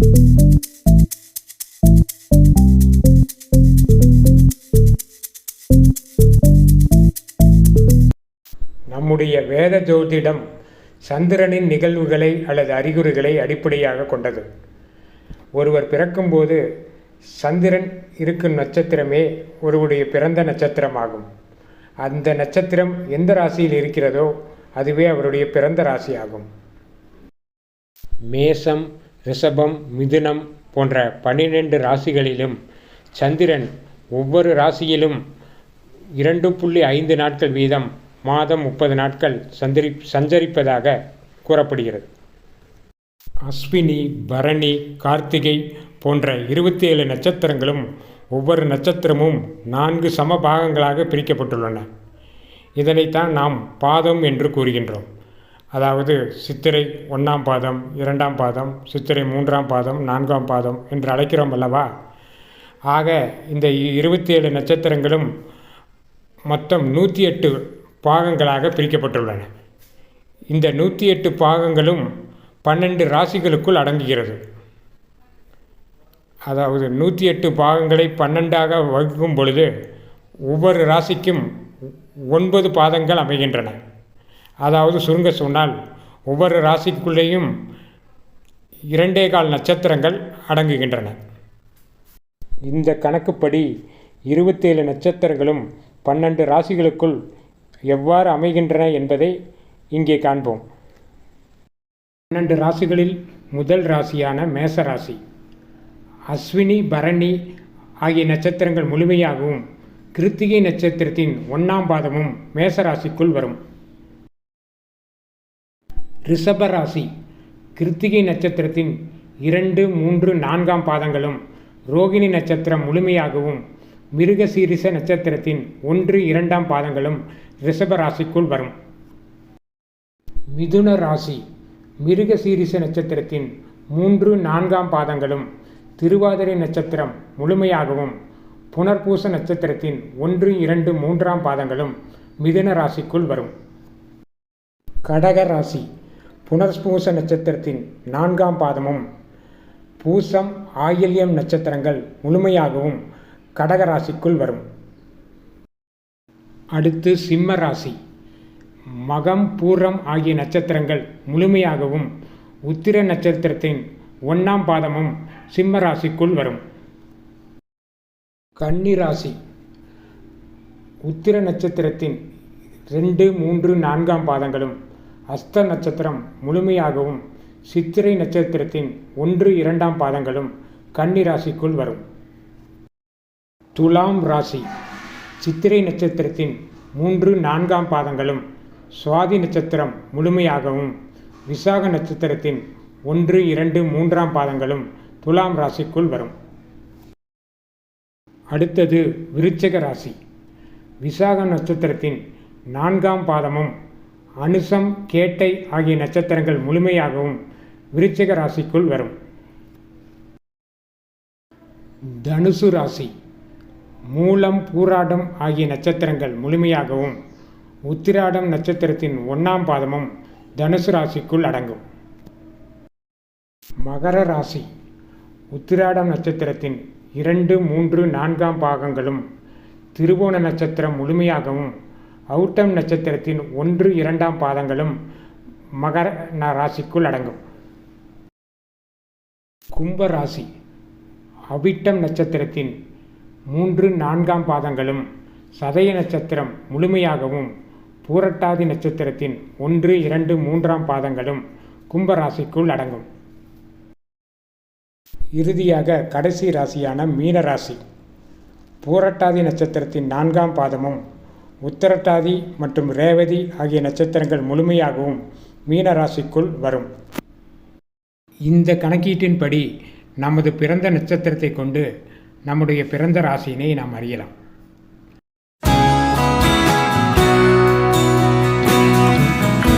நம்முடைய வேத ஜோதிடம் சந்திரனின் நிகழ்வுகளை அல்லது அறிகுறிகளை அடிப்படையாக கொண்டது. ஒருவர் பிறக்கும்போது சந்திரன் இருக்கும் நட்சத்திரமே ஒருவருடைய பிறந்த நட்சத்திரமாகும். அந்த நட்சத்திரம் எந்த ராசியில் இருக்கிறதோ அதுவே அவருடைய பிறந்த ராசியாகும். மேசம் ரிஷபம் மிதுனம் போன்ற பன்னிரெண்டு ராசிகளிலும் சந்திரன் ஒவ்வொரு ராசியிலும் இரண்டு புள்ளி ஐந்து நாட்கள் வீதம் மாதம் முப்பது நாட்கள் சந்திரி சஞ்சரிப்பதாக கூறப்படுகிறது. அஸ்வினி பரணி கார்த்திகை போன்ற இருபத்தி ஏழு நட்சத்திரங்களும் ஒவ்வொரு நட்சத்திரமும் நான்கு சம பாகங்களாக பிரிக்கப்பட்டுள்ளன. இதனைத்தான் நாம் பாதம் என்று கூறுகின்றோம். அதாவது சித்திரை ஒன்றாம் பாதம் இரண்டாம் பாதம் சித்திரை மூன்றாம் பாதம் நான்காம் பாதம் என்று அழைக்கிறோம் அல்லவா? ஆக இந்த இருபத்தி ஏழு நட்சத்திரங்களும் மொத்தம் நூற்றி எட்டு பாகங்களாக பிரிக்கப்பட்டுள்ளன. இந்த நூற்றி எட்டு பாகங்களும் பன்னெண்டு ராசிகளுக்குள் அடங்குகிறது. அதாவது நூற்றி எட்டு பாகங்களை பன்னெண்டாக வகுக்கும் பொழுது ஒவ்வொரு ராசிக்கும் ஒன்பது பாதங்கள் அமைகின்றன. அதாவது சுருங்க சொன்னால் ஒவ்வொரு ராசிக்குள்ளேயும் இரண்டே கால் நட்சத்திரங்கள் அடங்குகின்றன. இந்த கணக்குப்படி இருபத்தேழு நட்சத்திரங்களும் பன்னெண்டு ராசிகளுக்குள் எவ்வாறு அமைகின்றன என்பதை இங்கே காண்போம். பன்னெண்டு ராசிகளில் முதல் ராசியான மேச ராசி அஸ்வினி பரணி ஆகிய நட்சத்திரங்கள் முழுமையாகவும் கிருத்திகை நட்சத்திரத்தின் ஒன்றாம் பாதமும் மேச ராசிக்குள் வரும். ரிஷபராசி கிருத்திகை நட்சத்திரத்தின் இரண்டு மூன்று நான்காம் பாதங்களும் ரோகிணி நட்சத்திரம் முழுமையாகவும் மிருகசீரிச நட்சத்திரத்தின் ஒன்று இரண்டாம் பாதங்களும் ரிஷபராசிக்குள் வரும். மிதுன ராசி மிருகசீரிச நட்சத்திரத்தின் மூன்று நான்காம் பாதங்களும் திருவாதிரை நட்சத்திரம் முழுமையாகவும் புனர்பூச நட்சத்திரத்தின் ஒன்று இரண்டு மூன்றாம் பாதங்களும் மிதுன ராசிக்குள் வரும். கடக ராசி புனர்பூச நட்சத்திரத்தின் நான்காம் பாதமும் பூசம் ஆயில்யம் நட்சத்திரங்கள் முழுமையாகவும் கடக ராசிக்குள் வரும். அடுத்து சிம்ம ராசி. மகம் பூரம் ஆகிய நட்சத்திரங்கள் முழுமையாகவும் உத்திர நட்சத்திரத்தின் ஒன்றாம் பாதமும் சிம்ம ராசிக்குள் வரும். கன்னி ராசி. உத்திர நட்சத்திரத்தின் ரெண்டு மூன்று நான்காம் பாதங்களும் அஸ்த நட்சத்திரம் முழுமையாகவும் சித்திரை நட்சத்திரத்தின் ஒன்று இரண்டாம் பாதங்களும் கன்னி ராசிக்குள் வரும். துலாம் ராசி. சித்திரை நட்சத்திரத்தின் மூன்று நான்காம் பாதங்களும் சுவாதி நட்சத்திரம் முழுமையாகவும் விசாக நட்சத்திரத்தின் ஒன்று இரண்டு மூன்றாம் பாதங்களும் துலாம் ராசிக்குள் வரும். அடுத்தது விருச்சக ராசி. விசாக நட்சத்திரத்தின் நான்காம் பாதமும் அனுசம் கேட்டை ஆகிய நட்சத்திரங்கள் முழுமையாகவும் விருச்சிக ராசிக்குள் வரும். தனுசு ராசி. மூலம் பூராடம் ஆகிய நட்சத்திரங்கள் முழுமையாகவும் உத்திராடம் நட்சத்திரத்தின் ஒன்றாம் பாதமும் தனுசு ராசிக்குள் அடங்கும். மகர ராசி. உத்திராடம் நட்சத்திரத்தின் இரண்டு மூன்று நான்காம் பாகங்களும் திருவோண நட்சத்திரம் முழுமையாகவும் அவுட்டம் நட்சத்திரத்தின் ஒன்று இரண்டாம் பாதங்களும் மகர ராசிக்குள் அடங்கும். கும்ப ராசி அவிட்டம் நட்சத்திரத்தின் மூன்று நான்காம் பாதங்களும் சதய நட்சத்திரம் முழுமையாகவும் பூரட்டாதி நட்சத்திரத்தின் ஒன்று இரண்டு மூன்றாம் பாதங்களும் கும்பராசிக்குள் அடங்கும். இறுதியாக கடைசி ராசியான மீன ராசி. பூரட்டாதி நட்சத்திரத்தின் நான்காம் பாதமும் உத்தரட்டாதி மற்றும் ரேவதி ஆகிய நட்சத்திரங்கள் முழுமையாகவும் மீன ராசிக்குள் வரும். இந்த கணக்கீட்டின்படி நமது பிறந்த நட்சத்திரத்தை கொண்டு நம்முடைய பிறந்த ராசியினை நாம் அறியலாம்.